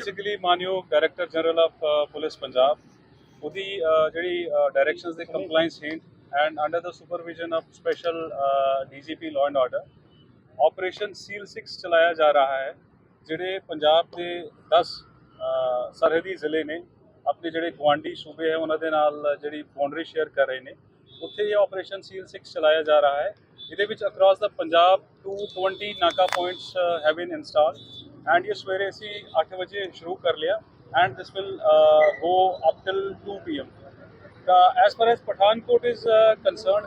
Basically ਮਾਨਯੋਗ director general of police Punjab. ਉਹਦੀ ਜਿਹੜੀ ਡਾਇਰੈਕਸ਼ਨਸ ਦੇ ਕੰਪਲਾਈਂਸ ਹਿੰਟ and under the supervision of special DGP law and order operation seal 6 ਚਲਾਇਆ ਜਾ ਰਿਹਾ ਹੈ, ਜਿਹੜੇ ਪੰਜਾਬ ਦੇ 10 ਸਰਹੱਦੀ ਜ਼ਿਲ੍ਹੇ ਨੇ, ਆਪਣੇ ਜਿਹੜੇ ਗੁਆਂਢੀ ਸੂਬੇ ਹੈ, ਉਹਨਾਂ ਦੇ ਨਾਲ ਜਿਹੜੀ ਬਾਉਂਡਰੀ ਸ਼ੇਅਰ ਕਰ ਰਹੇ ਨੇ, ਉੱਥੇ ਇਹ ਆਪਰੇਸ਼ਨ ਸੀਲ 6 ਚਲਾਇਆ ਜਾ ਰਿਹਾ ਹੈ। ਇਹਦੇ ਵਿੱਚ ਅਕ੍ਰੋਸ ਦਾ ਪੰਜਾਬ 220 ਨਾਕਾ points have been installed and ਇਹ ਸਵੇਰੇ ਅਸੀਂ 8 ਵਜੇ ਸ਼ੁਰੂ ਕਰ ਲਿਆ and this will go up till 2 PM ਤਾਂ as per as Pathankot is concern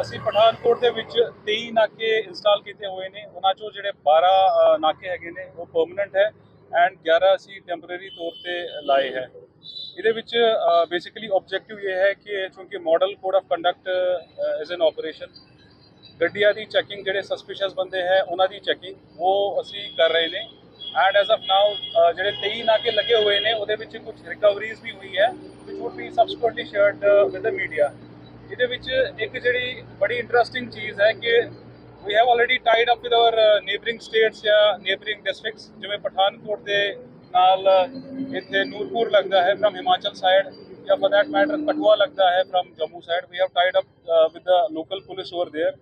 ਅਸੀਂ ਪਠਾਨਕੋਟ ਦੇ ਵਿੱਚ 23 ਨਾਕੇ ਇੰਸਟਾਲ ਕੀਤੇ ਹੋਏ ਨੇ ਉਹਨਾਂ ਚੋਂ ਜਿਹੜੇ 12 ਨਾਕੇ ਹੈਗੇ ਨੇ ਉਹ ਪਰਮਨੈਂਟ ਹੈ ਐਂਡ 11 ਅਸੀਂ ਟੈਂਪਰੇਰੀ ਤੌਰ ਤੇ ਲਾਏ ਹੈ ਇਹਦੇ ਵਿੱਚ ਬੇਸਿਕਲੀ ਆਬਜੈਕਟਿਵ ਇਹ ਹੈ ਕਿ ਚੂੰਕਿ model code of conduct is an operation ਗੱਡੀਆਂ ਦੀ ਚੈਕਿੰਗ ਜਿਹੜੇ ਸਸਪੀਸ਼ੀਅਸ ਬੰਦੇ ਹੈ ਉਹਨਾਂ ਦੀ ਚੈਕਿੰਗ ਉਹ ਅਸੀਂ ਕਰ ਰਹੇ ਨੇ ਐਂਡ ਐਸ ਆਫ ਨਾਓ ਜਿਹੜੇ 23 ਨਾਕੇ ਲੱਗੇ ਹੋਏ ਨੇ, ਉਹਦੇ ਵਿੱਚ ਕੁਝ ਰਿਕਵਰੀਜ਼ ਵੀ ਹੋਈ ਹੈ which would be subsequently shared with the media ਇਹਦੇ ਵਿੱਚ ਇੱਕ ਜਿਹੜੀ ਬੜੀ ਇੰਟਰਸਟਿੰਗ ਚੀਜ਼ ਹੈ ਕਿ we have already tied up with our neighbouring states ਜਾਂ ਨੇਬਰਿੰਗ ਡਿਸਟ੍ਰਿਕਟਸ ਜਿਵੇਂ ਪਠਾਨਕੋਟ ਦੇ ਨਾਲ uh, ਇੱਥੇ ਨੂਰਪੁਰ ਲੱਗਦਾ ਹੈ ਫਰਮ ਹਿਮਾਚਲ ਸਾਈਡ ਜਾਂ ਫॉर ਦੈਟ ਮੈਟਰ ਕਟਵਾ ਲੱਗਦਾ ਹੈ from Jammu side we have tied up with the local police over there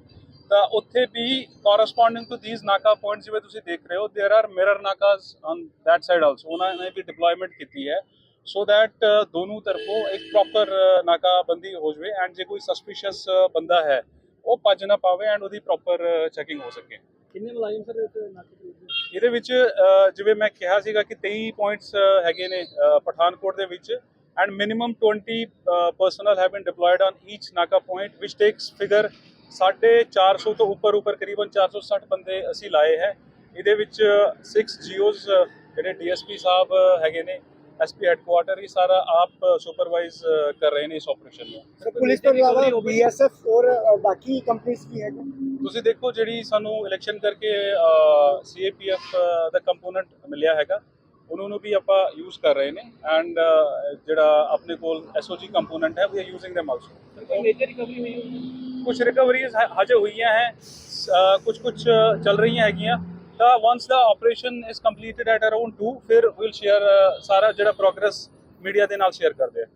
ਤਾਂ ਉੱਥੇ ਵੀ corresponding to these naka points ਜਿਵੇਂ ਤੁਸੀਂ ਦੇਖ ਰਹੇ ਹੋ there are mirror nakas on that side also ਉਹਨਾਂ ਨੇ ਵੀ ਡਿਪਲੋਇਮੈਂਟ ਕੀਤੀ ਹੈ ਸੋ that uh, ਦੋਨੋਂ ਤਰਫੋਂ ਇੱਕ ਪ੍ਰੋਪਰ ਨਾਕਾਬੰਦੀ ਹੋ ਜਵੇ ਐਂਡ ਜੇ ਕੋਈ ਸਸਪੀਸ਼ੀਅਸ ਬੰਦਾ ਹੈ ਉਹ ਭੱਜ ਨਾ ਪਾਵੇ ਐਂਡ ਉਹਦੀ ਪ੍ਰੋਪਰ ਚੈਕਿੰਗ ਹੋ ਸਕੇ ਕਿੰਨੇ ਮੁਲਾਜ਼ਮ ਸਰ ਇਸ ਨਾਕੇ ਤੇ ਲੱਗੇ? ਇਹਦੇ ਵਿੱਚ ਅਹ, ਜਿਵੇਂ ਮੈਂ ਕਿਹਾ ਸੀਗਾ ਕਿ 23 ਪੁਆਇੰਟਸ ਹੈਗੇ ਨੇ ਅਹ, ਪਠਾਨਕੋਟ ਦੇ ਵਿੱਚ and minimum 20 personnel have been deployed on each naka point which takes figure 450 ਤੋਂ ਉੱਪਰ ਉੱਪਰ ਕਰੀਬਨ 460 ਬੰਦੇ ਅਸੀਂ ਲਾਏ ਹੈ। ਇਹਦੇ ਵਿੱਚ 6 ਜੀਓਜ਼ ਜਿਹੜੇ ਡੀਐਸਪੀ ਸਾਹਿਬ ਹੈਗੇ ਨੇ ਐਸਪੀ ਹੈਡਕੁਆਟਰ ਇਹ ਸਾਰਾ ਆਪ ਸੁਪਰਵਾਈਜ਼ ਕਰ ਰਹੇ ਨੇ ਇਸ ਆਪਰੇਸ਼ਨ ਨੂੰ। ਪੁਲਿਸ ਤੋਂ ਇਲਾਵਾ ਬੀਐਸਐਫ ਔਰ ਬਾਕੀ ਕੰਪਨੀਆਂ ਵੀ ਹੈਗੇ? ਤੁਸੀਂ ਦੇਖੋ ਜਿਹੜੀ ਸਾਨੂੰ ਇਲੈਕਸ਼ਨ ਕਰਕੇ ਸੀਏਪੀਐਫ ਦਾ ਕੰਪੋਨੈਂਟ ਮਿਲਿਆ ਹੈਗਾ। ਉਹਨਾਂ ਨੂੰ ਵੀ ਆਪਾਂ ਯੂਜ਼ ਕਰ ਰਹੇ ਨੇ ਐਂਡ ਜਿਹੜਾ ਆਪਣੇ ਕੋਲ ਐਸਓਜੀ ਕੰਪੋਨੈਂਟ ਹੈ ਵੀ ਆਰ ਯੂਜ਼ਿੰਗ them ਕੋਈ ਮੇਜਰ ਰਿਕਵਰੀ ਹੋਈ ਹੋਈ? ਕੁਝ ਰਿਕਵਰੀਜ਼ ਹਜੇ ਹੋਈਆਂ ਹੈ ਕੁਝ ਕੁਝ ਚੱਲ ਰਹੀਆਂ ਹੈਗੀਆਂ। ਤਾਂ once the operation is completed at around 2 ਫਿਰ ਵਿਲ ਸ਼ੇਅਰ ਸਾਰਾ ਜਿਹੜਾ ਪ੍ਰੋਗਰੈਸ ਮੀਡੀਆ ਦੇ ਨਾਲ ਸ਼ੇਅਰ ਕਰਦੇ ਆ